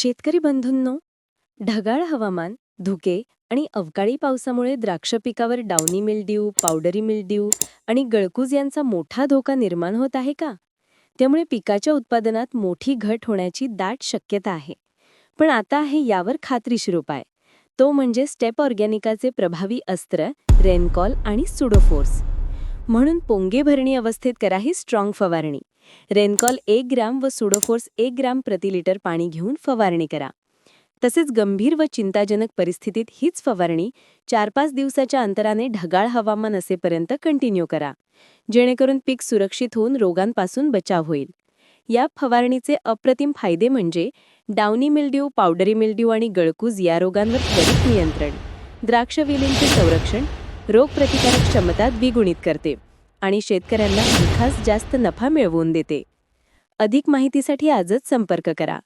शेतकरी बंधूंनो ढगाळ हवामान धुके आणि अवकाळी पावसामुळे द्राक्ष पिकावर डाउनी मिल्ड्यू पावडरी मिल्ड्यू आणि गळकूज यांचा मोठा धोका निर्माण होत आहे का? त्यामुळे पिकाच्या उत्पादनात मोठी घट होण्याची दाट शक्यता आहे. पण आता आहे यावर खात्रीशीर उपाय. तो म्हणजे स्टेप ऑर्गॅनिकाचे प्रभावी अस्त्र रेनकॉल आणि सुडोफोर्स. म्हणून पोंगे भरणी अवस्थेत करा ही स्ट्रॉंग फवारणी. रेनकॉल एक ग्रॅम व सुडोफोर्स एक ग्रॅम प्रति लिटर पाणी घेऊन फवारणी करा. तसेच गंभीर व चिंताजनक परिस्थितीत हीच फवारणी चार पाच दिवसाच्या अंतराने ढगाळ हवामान असेपर्यंत कंटिन्यू करा. जेणेकरून पीक सुरक्षित होऊन रोगांपासून बचाव होईल. या फवारणीचे अप्रतिम फायदे म्हणजे डाउनी मिल्ड्यू पावडरी मिल्ड्यू आणि गळकूज या रोगांवर त्वरित नियंत्रण. द्राक्षवेलींचे संरक्षण रोगप्रतिकारक क्षमता द्विगुणित करते आणि शेतकऱ्यांना खास जास्त नफा मिळवून देते. अधिक माहितीसाठी आजच संपर्क करा.